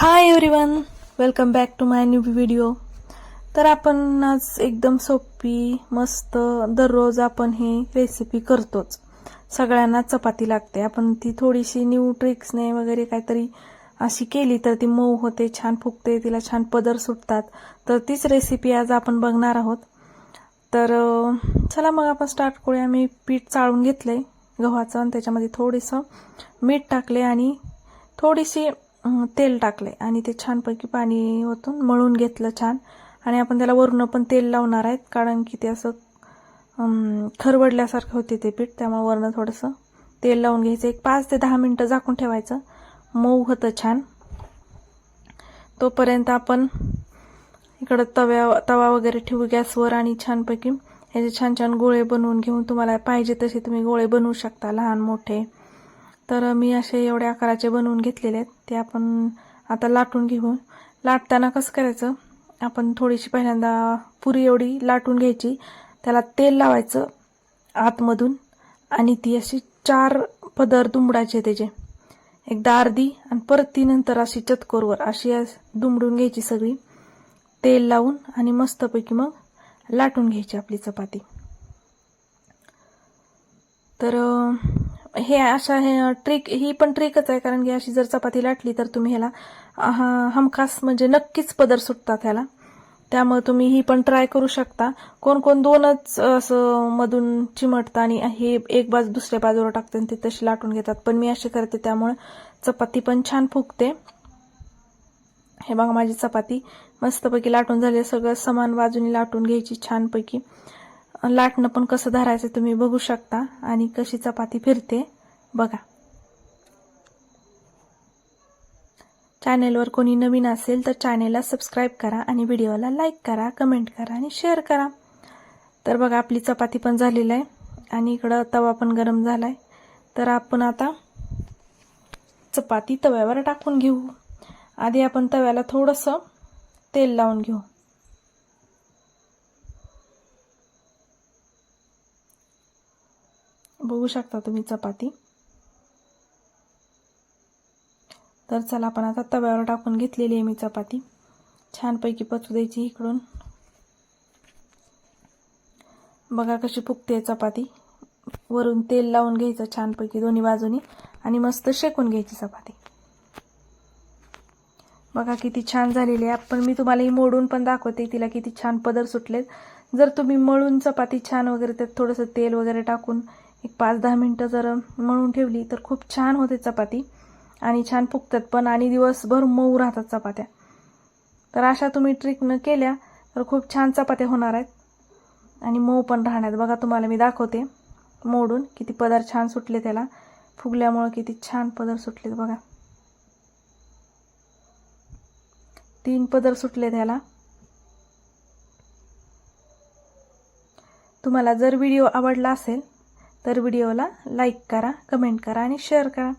Hi everyone welcome back to my new video तर आपण आज एकदम सोपी मस्त दररोज आपण ही रेसिपी करतोच. सगळ्यांना चपाती लागते. आपण ती थोडीशी न्यू ट्रिक्सने वगैरे काहीतरी अशी केली तर ती मऊ होते छान फुगते तिला छान पदर सुटतात. तर तीच रेसिपी आज आपण बघणार आहोत. तर चला मग आपण स्टार्ट करूया. मी पीठ चाळून घेतलं आहे गव्हाचं आणि त्याच्यामध्ये थोडंसं मीठ टाकले आणि थोडीशी तेल टाकले आणि ते छानपैकी पाणी ओतून मळून घेतलं छान. आणि आपण त्याला वरून पण तेल लावणार आहेत कारण की ते असं खरवडल्यासारखं होते ते पीठ. त्यामुळे वरनं थोडंसं तेल लावून घ्यायचं. एक पाच ते दहा मिनटं झाकून ठेवायचं. मऊ होतं छान. तोपर्यंत आपण इकडं तव्या तवा वगैरे ठेवू गॅसवर आणि छानपैकी ह्याचे छान छान गोळे बनवून घेऊन तुम्हाला पाहिजे तसे तुम्ही गोळे बनवू शकता लहान मोठे. तर मी असे एवढ्या आकाराचे बनवून घेतलेले आहेत. ते आपण आता लाटून घेऊ. लाटताना कसं करायचं? आपण थोडीशी पहिल्यांदा पुरी एवढी लाटून घ्यायची. त्याला तेल लावायचं आतमधून आणि ती अशी चार पदर दुमडायचे त्याचे. एकदा अर्धी आणि परत ती नंतर अशी चतकोरवर अशी दुमडून घ्यायची सगळी. तेल लावून आणि मस्तपैकी मग लाटून घ्यायची आपली चपाती. तर हे अशा हे ट्रिक ही पण ट्रिकच आहे कारण की अशी जर चपाती लाटली तर तुम्ही ह्याला हमखास म्हणजे नक्कीच पदर सुटतात ह्याला. त्यामुळे तुम्ही ही पण ट्राय करू शकता. कोण कोण दोनच असं मधून चिमटतं आणि हे एक बाजू दुसऱ्या बाजूला टाकते आणि ते तशी लाटून घेतात. पण मी असे करते त्यामुळे चपाती पण छान फुगते. हे बघा माझी चपाती मस्तपैकी लाटून झाली सगळं समान बाजूनी लाटून घ्यायची छानपैकी. लाटणं पण कसं धरायचं तुम्ही बघू शकता. आणि कशी चपाती फिरते बघा. चॅनेलवर कोणी नवीन असेल तर चॅनेलला सबस्क्राईब करा आणि व्हिडिओला लाईक करा कमेंट करा आणि शेअर करा. तर बघा आपली चपाती पण झालेली आहे. आणि इकडं तवा पण गरम झाला आहे तर आपण आता चपाती तव्यावर टाकून घेऊ. आधी आपण तव्याला थोडंसं तेल लावून घेऊ. बघू शकता तुम्ही चपाती. तर चला आपण आता तव्यावर टाकून घेतलेली आहे मी चपाती. छानपैकी पचू द्यायची इकडून. बघा कशी फुगते चपाती. वरून तेल लावून घ्यायचं छानपैकी दोन्ही बाजूनी आणि मस्त शेकून घ्यायची चपाती. बघा किती छान झालेली आहे. पण मी तुम्हाला ही मोडून पण दाखवते. तिला किती छान पदर सुटलेत. जर तुम्ही मळून चपाती छान वगैरे त्यात थोडंसं तेल वगैरे टाकून एक पाच दहा मिनटं जर मळून ठेवली तर खूप छान होते चपाती. आणि छान फुगतात पण आणि दिवसभर मऊ राहतात चपात्या. तर अशा तुम्ही ट्रिकनं केल्या तर खूप छान चपात्या होणार आहेत. आणि मऊ पण राहणार बघा तुम्हाला मी दाखवते मोडून किती पदर छान सुटले त्याला. फुगल्यामुळं किती छान पदर सुटलेत बघा. तीन पदर सुटले त्याला. तुम्हाला जर व्हिडिओ आवडला असेल तर व्हिडिओला लाईक करा कमेंट करा आणि शेअर करा.